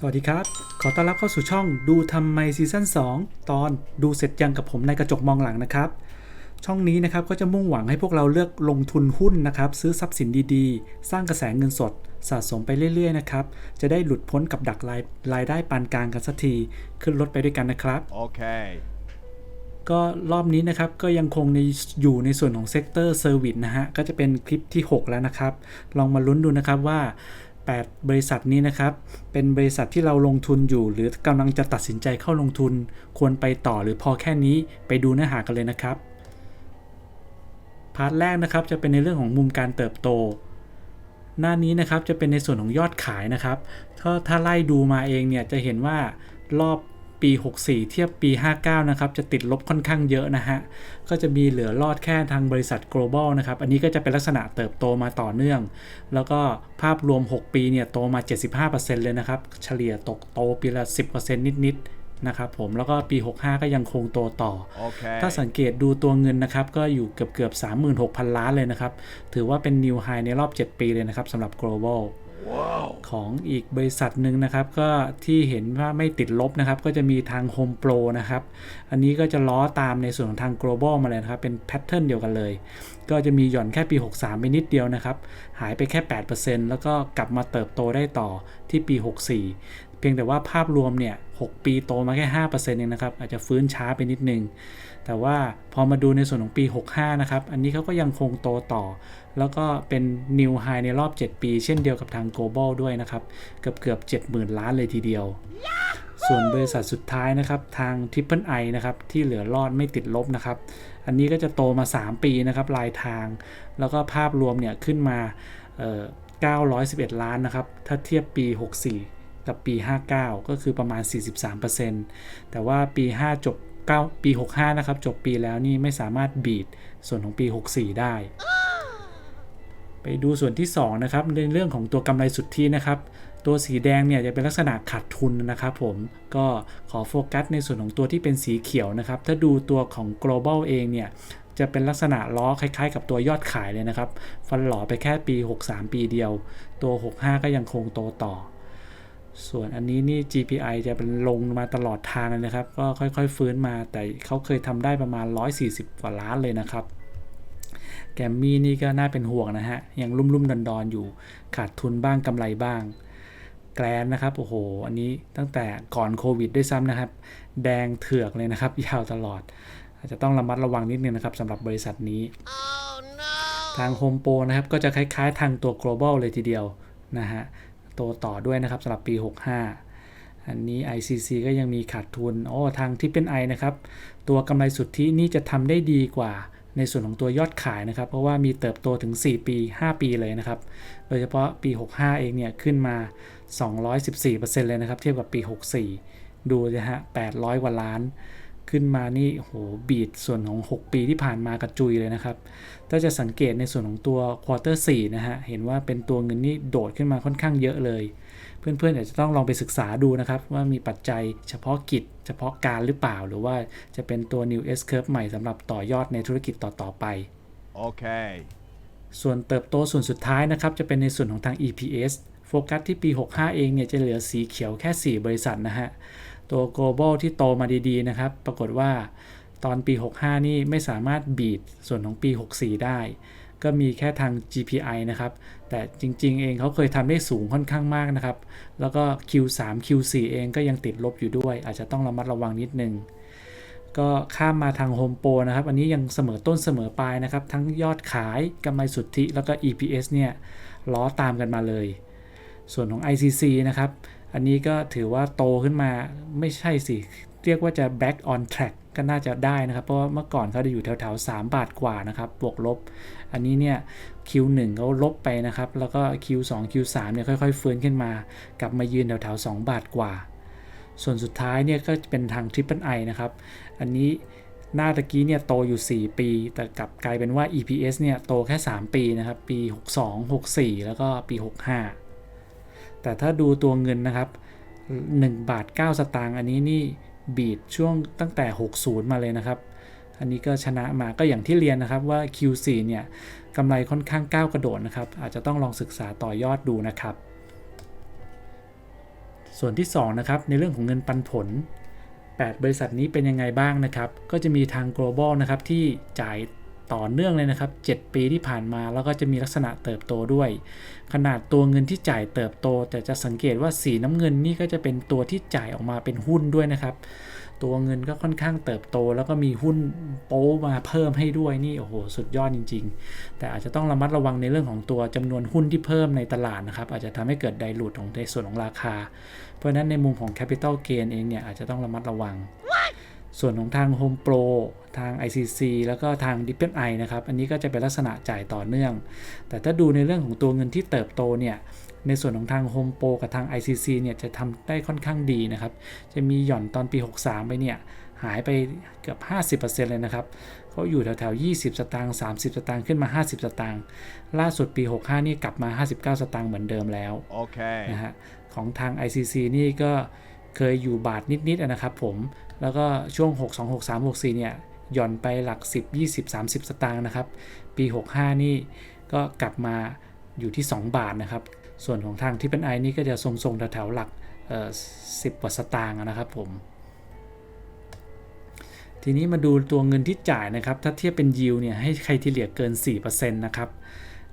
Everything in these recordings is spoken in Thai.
สวัสดีครับ ขอต้อนรับเข้าสู่ช่องดูทำไมซีซั่น2 ตอนดูเสร็จยังกับผมในกระจกมองหลังนะครับ ช่องนี้นะครับก็จะมุ่งหวังให้พวกเราเลือกลงทุนหุ้นนะครับ ซื้อทรัพย์สินดีๆ สร้างกระแสเงินสด สะสมไปเรื่อยๆนะครับ จะได้หลุดพ้นกับดักรายรายได้ปานกลางกันสักที ขึ้นรถไปด้วยกันนะครับ Okay. ก็รอบนี้นะครับก็ยังคงในอยู่ในส่วนของเซกเตอร์เซอร์วิสนะฮะก็จะเป็นคลิปที่ 6 แล้วนะครับ ลองมาลุ้นดูนะครับว่า 8 บริษัทนี้นะครับ เป็นบริษัทที่เราลงทุนอยู่ หรือกำลังจะตัดสินใจเข้าลงทุน ควรไปต่อหรือพอแค่นี้ไปดูเนื้อหากันเลยนะครับ พาร์ทแรกนะครับจะเป็นในเรื่องของมุมการเติบโต หน้านี้นะครับจะเป็นในส่วนของยอดขายนะครับ ถ้าถ้าไล่ดูมาเองเนี่ยจะเห็นว่ารอบ ปี 64 เทียบปี 59 นะครับ จะติดลบค่อนข้างเยอะนะฮะ ก็จะมีเหลือรอดแค่ทางบริษัท global นะครับ อันนี้ก็จะเป็นลักษณะเติบโตมาต่อเนื่อง แล้วก็ภาพรวม 6 ปีเนี่ยโตมา 75%เลยนะครับ เฉลี่ยตกโตปีละ 10%นิดๆนะครับผมแล้วก็ปี 65 ก็ยังคงโตต่อ Okay. ถ้าสังเกตดูตัวเงินนะครับ ก็อยู่เกือบเกือบ36,000 ล้านเลยนะครับ ถือว่าเป็น new high ในรอบ 7 ปีเลยนะครับสำหรับ global ของอีกบริษัทหนึ่งนะครับ ก็ที่เห็นว่าไม่ติดลบนะครับ ก็จะมีทาง Home Pro นะครับ อันนี้ก็จะล้อตามในส่วนของทาง global มาเลยนะครับ เป็นแพทเทิร์นเดียวกันเลย ก็จะมีหย่อนแค่ปี 63 ไปนิดเดียวนะครับ หายไปแค่ 8%แล้วก็กลับมาเติบโตได้ต่อที่ปี 64 เพียงแต่ว่าภาพรวมเนี่ย 6 ปีโตมาแค่ 5%เองนะครับ อาจจะฟื้นช้าไปนิดนึง แต่ว่าพอมาดูในส่วนของปี 65 นะครับ อันนี้เขาก็ยังคงโตต่อ แล้วก็เป็น new high ในรอบ 7 ปี เช่นเดียวกับทาง global ด้วยนะครับ เกือบเกือบ70,000 ล้านเลยทีเดียว ส่วนบริษัทสุดท้ายนะครับ ทาง Triple I นะครับ ที่เหลือรอดไม่ติดลบนะครับ อันนี้ก็จะโตมา 3 ปีนะครับลายทาง แล้วก็ภาพรวมเนี่ยขึ้นมาเอ่อ911 ล้านนะครับ ถ้าเทียบปี 64 กับปี 59 ก็คือประมาณ 43%แต่ว่าปี 5 จบ 9 ปี 65 นะครับ จบปีแล้วนี่ไม่สามารถบีดส่วนของปี 64 ได้ ไปดูส่วนที่ 2 นะครับ ในเรื่องของตัวกำไรสุทธินะครับ ตัวสีแดงเนี่ยจะเป็นลักษณะขาดทุนนะครับผม ก็ขอโฟกัสในส่วนของตัวที่เป็นสีเขียวนะครับ ถ้าดูตัวของ global เองเนี่ยจะเป็นลักษณะล้อคล้ายๆ กับตัวยอดขายเลยนะครับ ฟันหล่อไปแค่ปี 63 ปีเดียว ตัว 65 ก็ยังคงโตต่อ ส่วนอันนี้นี่ GPI จะเป็นลงมาตลอดทางเลยนะครับ ก็ค่อยๆ ฟื้นมา แต่เขาเคยทำได้ประมาณ 140 กว่าล้านเลยนะครับ แกมมี่นี่ก็น่าเป็นห่วงนะฮะ ยังลุ่มๆดอนๆอยู่ ขาดทุนบ้างกำไรบ้าง แกรนนะครับ โอ้โห อันนี้ตั้งแต่ก่อนโควิดด้วยซ้ำนะครับ แดงเถือกเลยนะครับ ยาวตลอด อาจจะต้องระมัดระวังนิดนึงนะครับสำหรับบริษัทนี้ทาง Home Pro นะครับ ก็จะคล้ายๆ ทางตัว global เลยทีเดียวนะฮะ โตต่อด้วยนะครับสำหรับปี 65 อันนี้ ICC ก็ยังมีขาดทุนโอ้ทางที่เป็น I นะครับ ตัวกำไรสุทธินี่จะทำได้ดีกว่าในส่วนของตัวยอดขายนะครับ เพราะว่ามีเติบโตถึง 4 ปี 5 ปีเลยนะครับ โดยเฉพาะปี 65 เองเนี่ยขึ้นมา 214%เลยนะครับ เทียบกับปี 64 ดูนะฮะ800กว่าล้าน ขึ้นมานี่โหบีดส่วนของ 6 ปีที่ผ่านมากระจุยเลยนะครับ ถ้าจะสังเกตในส่วนของตัวควอเตอร์4นะฮะ เห็นว่าเป็นตัวเงินนี่โดดขึ้นมาค่อนข้างเยอะเลย เพื่อนๆอาจจะต้องลองไปศึกษาดูนะครับ ว่ามีปัจจัยเฉพาะกิจ เฉพาะการหรือเปล่า หรือว่าจะเป็นตัว new S curve ใหม่สำหรับต่อยอดในธุรกิจต่อๆไป Okay. ส่วนเติบโตส่วนสุดท้ายนะครับจะเป็นในส่วนของทาง EPS โฟกัสที่ปี 65 เองเนี่ยจะเหลือสีเขียวแค่ 4 บริษัทนะฮะ ตัว global ที่โตมาดีๆนะครับ ปรากฏว่าตอนปี 65 นี่ไม่สามารถบีดส่วนของปี 64 ได้ ก็มีแค่ทาง GPI นะครับ แต่จริงๆ เองเขาเคยทำได้สูงค่อนข้างมากนะครับ แล้วก็ Q3 Q4 เองก็ยังติดลบอยู่ด้วย อาจจะต้องระมัดระวังนิดนึง ก็ข้ามมาทาง Home Pro นะครับ อันนี้ยังเสมอต้นเสมอปลายนะครับ ทั้งยอดขายกำไรสุทธิแล้วก็ EPS เนี่ยล้อตามกันมาเลย ส่วนของ ICC นะครับ อันนี้ก็ถือว่าโตขึ้นมาไม่ใช่สิ เรียกว่าจะ back on track ก็น่าจะได้นะครับ เพราะว่าเมื่อก่อนเขาจะอยู่แถวๆ 3 บาทกว่านะครับ บวกลบ อันนี้เนี่ย Q1 เขาลบไปนะครับ แล้วก็ Q2 Q3 เนี่ยค่อยๆ ฟื้นขึ้นมา กลับมายืนแถวๆ 2 บาทกว่า ส่วนสุดท้ายเนี่ยก็เป็นทาง Triple I นะครับ อันนี้หน้าตะกี้เนี่ยโตอยู่ 4 ปี แต่กลับกลายเป็นว่า EPS เนี่ยโตแค่ 3 ปีนะครับ ปี 62 64 แล้วก็ปี 65 แต่ถ้าดูตัวเงินนะครับ 1 บาท 9 สตางค์อันนี้นี่บีดช่วงตั้งแต่ 60 มาเลยนะครับ อันนี้ก็ชนะมาก็อย่างที่เรียนนะครับว่า Q4 เนี่ยกำไรค่อนข้างก้าวกระโดดนะครับ อาจจะต้องลองศึกษาต่อยอดดูนะครับ ส่วนที่2นะครับในเรื่องของเงินปันผล 8 บริษัทนี้เป็นยังไงบ้างนะครับ ก็จะมีทาง global นะครับที่จ่าย ต่อเนื่องเลยนะครับ 7 ปีที่ผ่านมาแล้วก็จะมีลักษณะเติบโตด้วย ขนาดตัวเงินที่จ่ายเติบโต แต่จะสังเกตว่าสีน้ำเงินนี่ก็จะเป็นตัวที่จ่ายออกมาเป็นหุ้นด้วยนะครับ ตัวเงินก็ค่อนข้างเติบโต แล้วก็มีหุ้นโป้มาเพิ่มให้ด้วยนี่โอ้โหสุดยอดจริง ๆ แต่อาจจะต้องระมัดระวังในเรื่องของตัวจำนวนหุ้นที่เพิ่มในตลาดนะครับอาจจะทำให้เกิดไดรูดของในส่วนของราคา เพราะฉะนั้นในมุมของ Capital Gain เองเนี่ยอาจจะต้องระมัดระวัง ส่วนของทาง Home Pro ทาง ICC แล้วก็ทาง d i p e n i นะครับ อันนี้ก็จะเป็นลักษณะจ่ายต่อเนื่อง แต่ถ้าดูในเรื่องของตัวเงินที่เติบโตเนี่ย ในส่วนของทาง Home Pro กับทาง ICC เนี่ยจะทำได้ค่อนข้างดีนะครับ จะมีหย่อนตอนปี 63 ไปเนี่ย หายไปเกือบ 50%เลยนะครับเขาอยู่แถวๆ 20 สตางค์ 30 สตางค์ขึ้นมา 50 สตางค์ ล่าสุดปี 65 นี่กลับมา 59 สตางค์เหมือนเดิมแล้ว Okay. นะฮะ ของทาง ICC นี่ก็ เคยอยู่บาทนิดๆนะครับผม แล้วก็ช่วง 6 2 6 3 6 4 เนี่ย หย่อนไปหลัก 10 20 30 สตางค์นะครับ ปี 65 นี่ก็กลับมาอยู่ที่ 2 บาทนะครับ ส่วนของทางที่เป็นไอนี่ก็จะทรงๆแถวๆหลักเอ่อ10กว่าสตางค์นะครับผม ทีนี้มาดูตัวเงินที่จ่ายนะครับ ถ้าเทียบเป็นยิวเนี่ยให้ใครที่เหลียเกิน 4%นะครับ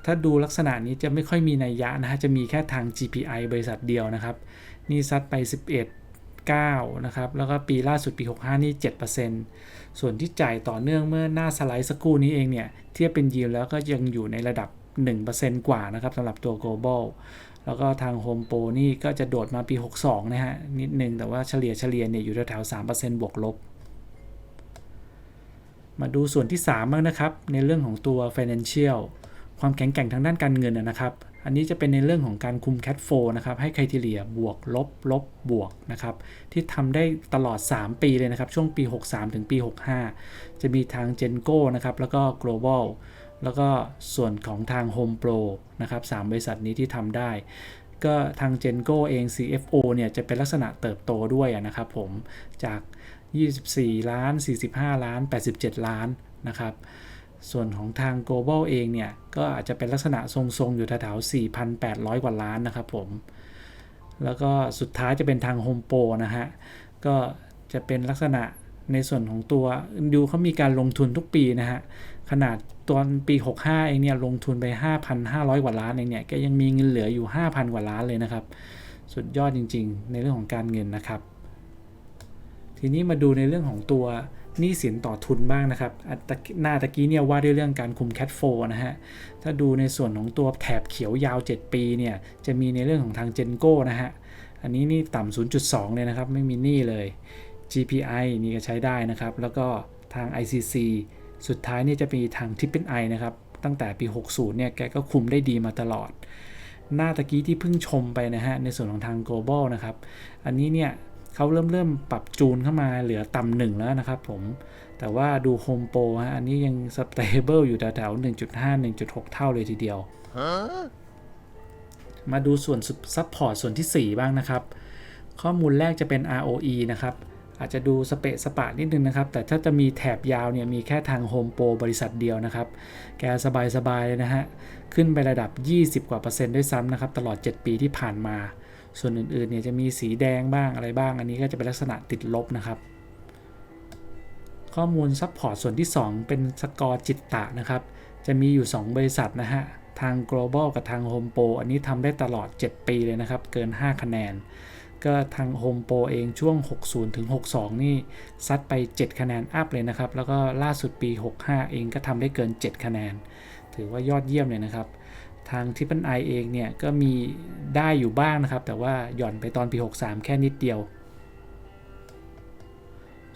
ถ้าดูลักษณะนี้จะไม่ค่อยมีนัยยะนะฮะ จะมีแค่ทาง GPI บริษัทเดียวนะครับ นี่ซัดไป 11 9นะครับ แล้วก็ปีล่าสุดปี 65 นี่ 7%ส่วนที่จ่ายต่อเนื่องเมื่อหน้าสไลด์สักครู่นี้เองเนี่ย เทียบเป็นยิวแล้วก็ยังอยู่ในระดับ 1%กว่านะครับสำหรับตัว global แล้วก็ทาง Home Pro นี่ก็จะโดดมาปี 62 นะฮะ นิดนึง แต่ว่าเฉลี่ยเฉลี่ยเนี่ยอยู่แถวๆ3%บวกลบ มาดูส่วนที่3บ้างนะครับ ในเรื่องของตัว financial ความแข็งแกร่งทางด้านการเงินนะนะครับ อันนี้จะเป็นในเรื่องของการคุม cash flow นะครับให้ไครทีเรียบวกลบลบบวกนะครับที่ทำได้ตลอด 3 ปีเลยนะครับ ช่วงปี 63 ถึงปี 65 จะมีทาง Genco นะครับแล้วก็ Global แล้วก็ส่วนของทาง Home Pro นะครับ3บริษัทนี้ที่ทำได้ ก็ทาง Genco เอง CFO เนี่ยจะเป็นลักษณะเติบโตด้วยนะครับผมจาก 24 ล้าน 45 ล้าน 87 ล้านนะครับ ส่วนของทาง global เองเนี่ย ก็อาจจะเป็นลักษณะทรงๆ อยู่แถวๆ4,800 กว่าล้านนะครับผม แล้วก็สุดท้ายจะเป็นทาง Home Pro นะฮะ ก็จะเป็นลักษณะในส่วนของตัวดูเขามีการลงทุนทุกปีนะฮะ ขนาดตอนปี 65 เองเนี่ยลงทุนไป 5,500 กว่าล้านเองเนี่ยก็ยังมีเงินเหลืออยู่ 5,000 กว่าล้านเลยนะครับ สุดยอดจริงๆ ในเรื่องของการเงินนะครับ ทีนี้มาดูในเรื่องของตัว หนี้สินต่อทุนบ้างนะครับหน้าตะกี้เนี่ยว่าด้วยเรื่องการคุมแค t โฟนะฮะ ถ้าดูในส่วนของตัวแถบเขียวยาว 7 ปีเนี่ยจะมีในเรื่องของทางเจนโก้นะฮะ อันนี้นี่ต่ำ0.2 เลยนะครับ ไม่มีหนี้เลย GPI นี่ก็ใช้ได้นะครับ แล้วก็ทาง ICC สุดท้ายนี่จะมีทาง t i p p e n I นะครับ ตั้งแต่ปี 60 เนี่ยแกก็คุมได้ดีมาตลอด หน้าตะกี้ที่เพิ่งชมไปนะฮะในส่วนของทาง global นะครับ อันนี้เนี่ย เขาเริ่มเริ่มปรับจูนเข้ามาเหลือต่ำหนึ่งแล้วนะครับผม แต่ว่าดู Home Pro ฮะ อันนี้ยัง stable อยู่แถวๆ1.5 1.6 เท่าเลยทีเดียว Huh? มาดูส่วนซัพพอร์ตส่วนที่ 4 บ้างนะครับ ข้อมูลแรกจะเป็น ROE นะครับ อาจจะดูสเปะสปะนิดนึงนะครับ แต่ถ้าจะมีแถบยาวเนี่ย มีแค่ทาง Home Pro บริษัทเดียวนะครับ แกสบายๆเลยนะฮะ ขึ้นไประดับ 20 กว่าเปอร์เซ็นต์ด้วยซ้ำนะครับ ตลอด 7 ปีที่ผ่านมา ส่วนอื่นๆเนี่ยจะมีสีแดงบ้างอะไรบ้าง อันนี้ก็จะเป็นลักษณะติดลบนะครับ ข้อมูลซัพพอร์ตส่วนที่ 2 เป็นสกอร์จิตตะนะครับ จะมีอยู่ 2 บริษัทนะฮะ ทาง global กับทาง home pro อันนี้ทำได้ตลอด 7 ปีเลยนะครับ เกิน 5 คะแนน ก็ทาง home pro เองช่วง 60 ถึง 62 นี่ซัดไป 7 คะแนนอัพเลยนะครับ แล้วก็ล่าสุดปี 65 เองก็ทำได้เกิน 7 คะแนน ถือว่ายอดเยี่ยมเลยนะครับ ทางทิปเปิลไอเองเนี่ย ก็มีได้อยู่บ้างนะครับ แต่ว่าหย่อนไปตอนปี 63 แค่นิดเดียว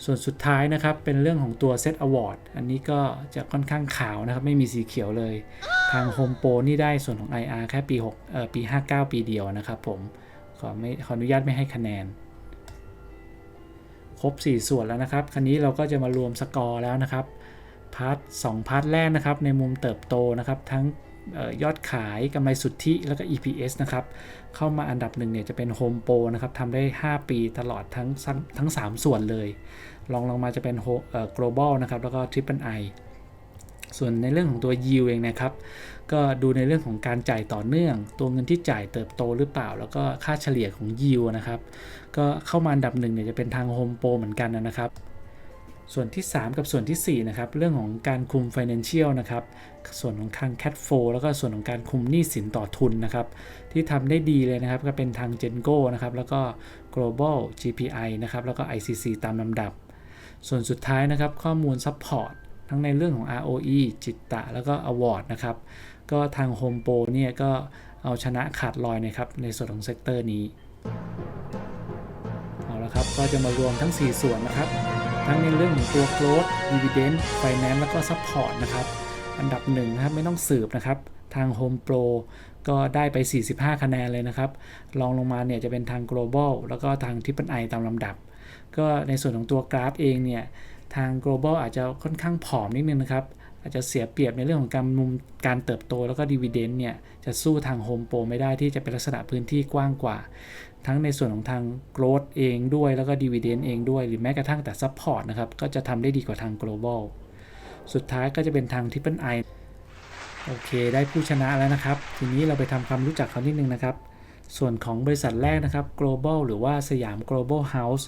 ส่วนสุดท้ายนะครับ เป็นเรื่องของตัว Set Award อันนี้ก็จะค่อนข้างขาวนะครับ ไม่มีสีเขียวเลย ทาง Home Pro นี่ได้ส่วนของ IR แค่ปี6เอ่อปี 59 ปีเดียวนะครับผม ขอไม่ขออนุญาตไม่ให้คะแนน ครบ 4 ส่วนแล้วนะครับคันนี้เราก็จะมารวมสกอร์แล้วนะครับพาร์ท2พาร์ทแรกนะครับ ในมุมเติบโตนะครับทั้ง ยอดขายกำไรสุทธิแล้วก็ EPS นะครับ เข้ามาอันดับหนึ่งเนี่ยจะเป็น Home Pro นะครับทำได้ 5 ปีตลอดทั้งทั้ง 3 ส่วนเลยลองลงมาจะเป็น global นะครับ แล้วก็ triple I ส่วนในเรื่องของตัว yield เองนะครับ ก็ดูในเรื่องของการจ่ายต่อเนื่อง ตัวเงินที่จ่ายเติบโตหรือเปล่า แล้วก็ค่าเฉลี่ยของ yield นะครับ ก็เข้ามาอันดับหนึ่งเนี่ยจะเป็นทาง Home Pro เหมือนกันนะครับ ส่วนที่ 3 กับส่วนทีสี่4นะครับเรื่องของการคุม Financial นะครับส่วนของทาง Cat 4แล้วก็ส่วนของการคุมหนี้สินต่อทุนนะครับที่ทำได้ดีเลยนะครับก็เป็นทาง Gengo นะครับแล้วก็ Global GPI นะครับแล้วก็ ICC ตามลำดับ ส่วนสุดท้ายนะครับข้อมูล Support ทั้งในเรื่องของ ROE จิตตะ แล้วก็ Award นะครับก็ทาง Home Pro เนี่ยก็เอาชนะขาดลอยนะครับในส่วนของเซกเตอร์นี้เอาละครับก็จะมารวมทั้ง 4 ส่วนนะครับ ทั้งในเรื่องของตัว growth dividend finance แล้วก็ support นะครับ อันดับหนึ่งนะครับไม่ต้องสืบนะครับ ทาง Home Pro ก็ได้ไป 45 คะแนนเลยนะครับรองลงมาเนี่ยจะเป็นทาง global แล้วก็ทาง Triple I ตามลำดับ ก็ในส่วนของตัวกราฟเองเนี่ยทาง global อาจจะค่อนข้างผอมนิดนึงนะครับ อาจจะเสียเปรียบในเรื่องของการมุมการเติบโตแล้วก็ dividend เนี่ยจะสู้ทาง Home Pro ไม่ได้ที่จะเป็นลักษณะพื้นที่กว้างกว่า ทั้งในส่วนของทาง growth เองด้วยแล้วก็ dividend เองด้วย หรือแม้กระทั่งแต่ support นะครับ ก็จะทำได้ดีกว่าทาง global สุดท้ายก็จะเป็นทาง Triple I โอเค ได้ผู้ชนะแล้วนะครับ ทีนี้เราไปทำความรู้จักเขานิดนึงนะครับส่วนของบริษัทแรกนะครับ global หรือว่าสยาม global house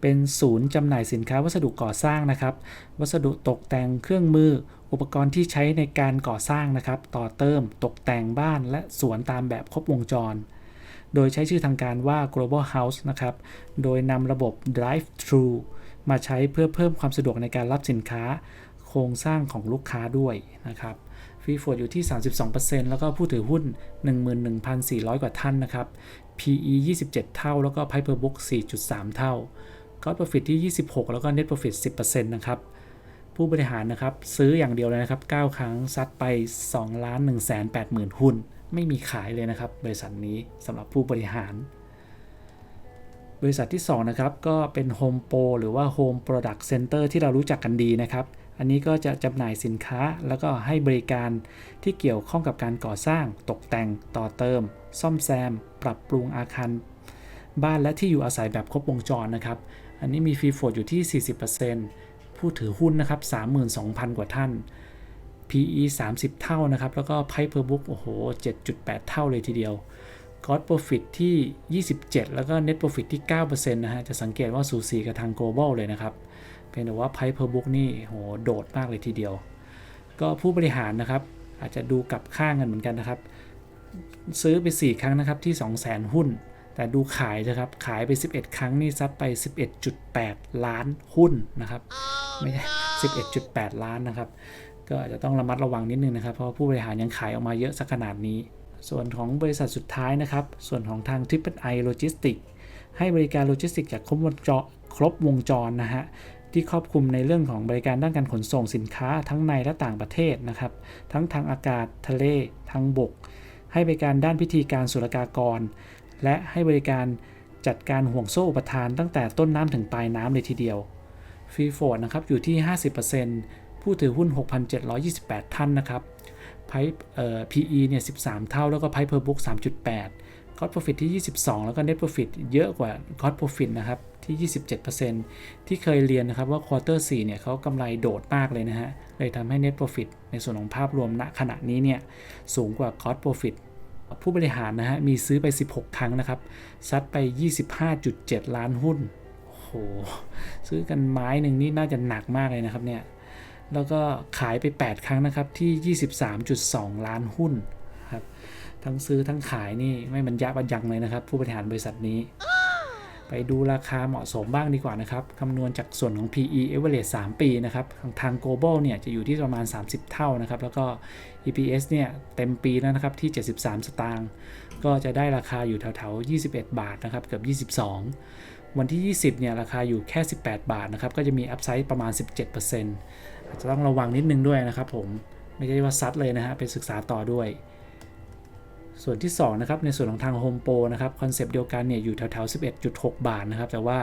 เป็นศูนย์จำหน่ายสินค้าวัสดุก่อสร้างนะครับ วัสดุตกแต่งเครื่องมือ อุปกรณ์ที่ใช้ในการก่อสร้างนะครับ ต่อเติมตกแต่งบ้านและสวนตามแบบครบวงจร โดยใช้ชื่อทางการว่า global house นะครับ โดยนำระบบ drive thru มาใช้เพื่อเพิ่มความสะดวกในการรับสินค้า โครงสร้างของลูกค้าด้วยนะครับฟรีโฟดอยู่ที่ 32%แล้วก็ผู้ถือหุ้น 11,400 กว่าท่านนะครับ PE 27 เท่า แล้วก็ Piper Book 4.3 เท่า Gross Profit ที่ 26 แล้วก็ Net Profit 10%นะครับ ผู้บริหารนะครับ ซื้ออย่างเดียวเลยนะครับ 9 ครั้งซัดไป2ล้าน1 8 0 0 0 0หุ้น ไม่มีขายเลยนะครับ บริษัทนี้สำหรับผู้บริหาร บริษัทที่ 2 นะครับ ก็เป็น Home Pro หรือว่า Home Product Center ที่เรารู้จักกันดีนะครับอันนี้ก็จะจำหน่ายสินค้าแล้วก็ให้บริการที่เกี่ยวข้องกับการก่อสร้าง ตกแต่ง ต่อเติม ซ่อมแซม ปรับปรุงอาคาร บ้านและที่อยู่อาศัยแบบครบวงจรนะครับ อันนี้มีฟรีโฟดอยู่ที่ 40% ผู้ถือหุ้นนะครับ 32,000 กว่าท่าน PE 30 เท่านะครับ แล้วก็ Price per book โอ้โห 7.8 เท่าเลยทีเดียว Gross Profit ที่ 27 แล้วก็ Net Profit ที่ 9%นะฮะ จะสังเกตว่าสูสีกับทาง Global เลยนะครับเพียงแต่ว่า Price per book นี่โหโดดมากเลยทีเดียว ก็ผู้บริหารนะครับ อาจจะดูกลับข้างกันเหมือนกันนะครับ ซื้อไป 4 ครั้งนะครับที่ 200,000 หุ้น แต่ดูขายนะครับ ขายไป 11 ครั้งนี่ซัดไป 11.8 ล้านหุ้นนะครับ ไม่ใช่ 11.8 ล้านนะครับ ก็อาจจะต้องระมัดระวังนิดนึงนะครับ เพราะว่าผู้บริหารยังขายออกมาเยอะสักขนาดนี้ ส่วนของบริษัทสุดท้ายนะครับ ส่วนของทาง Triple I Logistics ให้บริการโลจิสติกจากครบวงจรครบวงจรนะฮะที่ครอบคลุมในเรื่องของบริการด้านการขนส่งสินค้าทั้งในและต่างประเทศนะครับ ทั้งทางอากาศทะเลทางบก ให้บริการด้านพิธีการศุลกากร และให้บริการจัดการห่วงโซ่อุปทานตั้งแต่ต้นน้ำถึงปลายน้ำเลยทีเดียวฟรีโฟดนะครับอยู่ที่ 50%ผู้ถือหุ้น 6,728 ท่านนะครับไพเอ่อ PE เนี่ย 13 เท่า แล้วก็ Price per book 3.8 Cost Profit ที่ 22 แล้วก็ Net Profit เยอะกว่า Cost Profit นะครับ ที่ 27%ที่เคยเรียนนะครับว่า Quarter 4 เนี่ยเขากำไรโดดมากเลยนะฮะ เลยทำให้ Net Profit ในส่วนของภาพรวมณขณะนี้เนี่ย สูงกว่า Cost Profit ผู้บริหารนะฮะมีซื้อไป 16 ครั้งนะครับ ซัดไป 25.7 ล้านหุ้นโอ้โหซื้อกันไม้หนึ่งนี่น่าจะหนักมากเลยนะครับเนี่ยแล้วก็ขายไป 8 ครั้งนะครับที่ 23.2 ล้านหุ้นครับทั้งซื้อทั้งขายนี่ไม่บรรยะบรรยังเลยนะครับ ผู้บริหารบริษัทนี้ ไปดูราคาเหมาะสมบ้างดีกว่านะครับคำนวณจากส่วนของ PE average 3 ปีนะครับทาง global เนี่ยจะอยู่ที่ประมาณ 30 เท่านะครับ แล้วก็ EPS เนี่ยเต็มปีแล้วนะครับที่ 73 สตางค์ก็จะได้ราคาอยู่แถวๆ 21 บาทนะครับเกือบ22 วันที่ 20 เนี่ยราคาอยู่แค่ 18 บาทนะครับก็จะมีอัพไซด์ประมาณ 17%อาจจะต้องระวังนิดนึงด้วยนะครับผมไม่ใช่ว่าซัดเลยนะฮะไปศึกษาต่อด้วย ส่วนที่2นะครับในส่วนของทาง Home Pro นะครับคอนเซปต์เดียวกันเนี่ยอยู่แถวๆ 11.6 บาทนะครับ แต่ว่า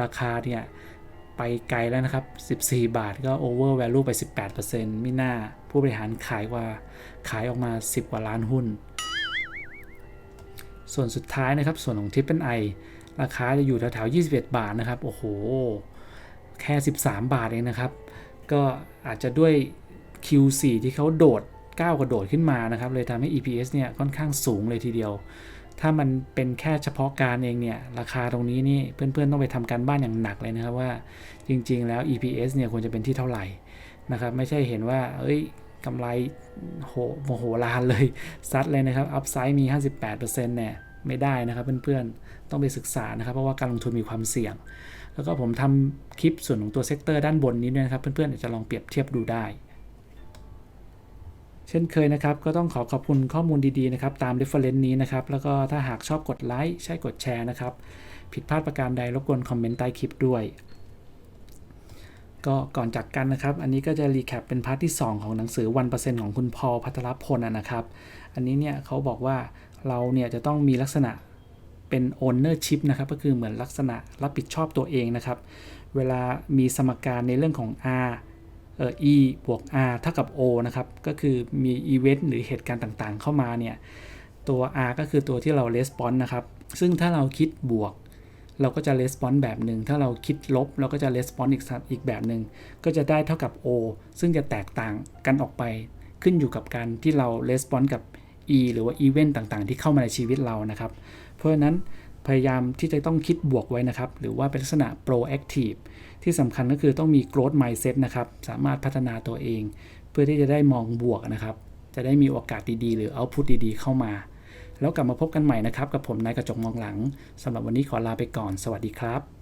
ราคาเนี่ยไปไกลแล้วนะครับ 14 บาทก็ over value ไป 18%ไม่น่าผู้บริหารขายกว่าขายออกมา 10 กว่าล้านหุ้น ส่วนสุดท้ายนะครับ ส่วนของ Triple I ราคาจะอยู่แถวๆ 21 บาทนะครับ โอ้โห แค่ 13 บาทเองนะครับ ก็อาจจะด้วย Q4 ที่เขาโดด ก้าวกระโดดขึ้นมานะครับ เลยทำให้ EPS เนี่ยค่อนข้างสูงเลยทีเดียว ถ้ามันเป็นแค่เฉพาะการเองเนี่ย ราคาตรงนี้นี่เพื่อนๆต้องไปทำการบ้านอย่างหนักเลยนะครับว่าจริงๆแล้ว EPS เนี่ยควรจะเป็นที่เท่าไหร่นะครับ ไม่ใช่เห็นว่า เอ้ยกำไรโหโมโหลานเลยซัดเลยนะครับอัพไซด์มี 58%เนี่ยไม่ได้นะครับเพื่อนๆต้องไปศึกษานะครับ เพราะว่าการลงทุนมีความเสี่ยง แล้วก็ผมทำคลิปส่วนของตัวเซกเตอร์ด้านบนนี้ด้วยนะครับ เพื่อนๆจะลองเปรียบเทียบดูได้ เช่นเคยนะครับ ก็ต้องขอขอบคุณข้อมูลดีๆนะครับ ตาม reference นี้นะครับ แล้วก็ถ้าหากชอบกดไลค์ใช่กดแชร์นะครับ ผิดพลาดประการใดรบกวนคอมเมนต์ใต้คลิปด้วย ก็ก่อนจากกันนะครับ อันนี้ก็จะรีแคปเป็นพาร์ทที่ 2 ของหนังสือ 1%ของคุณพอลพัทรพลนะครับ อันนี้เนี่ยเขาบอกว่าเราเนี่ยจะต้องมีลักษณะเป็น ownership นะครับ ก็คือเหมือนลักษณะรับผิดชอบตัวเองนะครับ เวลามีสมการในเรื่องของ R E บวก R เท่ากับ O นะครับ ก็คือมี event หรือเหตุการณ์ต่างๆ เข้ามาเนี่ย ตัว R ก็คือตัวที่เรา response นะครับ ซึ่งถ้าเราคิดบวก เราก็จะ response แบบหนึ่ง ถ้าเราคิดลบ เราก็จะ response อีกอีกแบบหนึ่ง ก็จะได้เท่ากับ O ซึ่งจะแตกต่างกันออกไป ขึ้นอยู่กับการที่เรา response กับ E หรือว่า event ต่างๆ ที่เข้ามาในชีวิตเรานะครับ เพราะฉะนั้นพยายามที่จะต้องคิดบวกไว้นะครับ หรือว่าเป็นลักษณะ proactive ที่สำคัญก็คือต้องมี growth mindset นะครับ สามารถพัฒนาตัวเอง เพื่อที่จะได้มองบวกนะครับ จะได้มีโอกาสดีๆ หรือ output ดีๆ เข้ามา แล้วกลับมาพบกันใหม่นะครับ กับผมนายกระจกมองหลังสำหรับวันนี้ขอลาไปก่อน สวัสดีครับ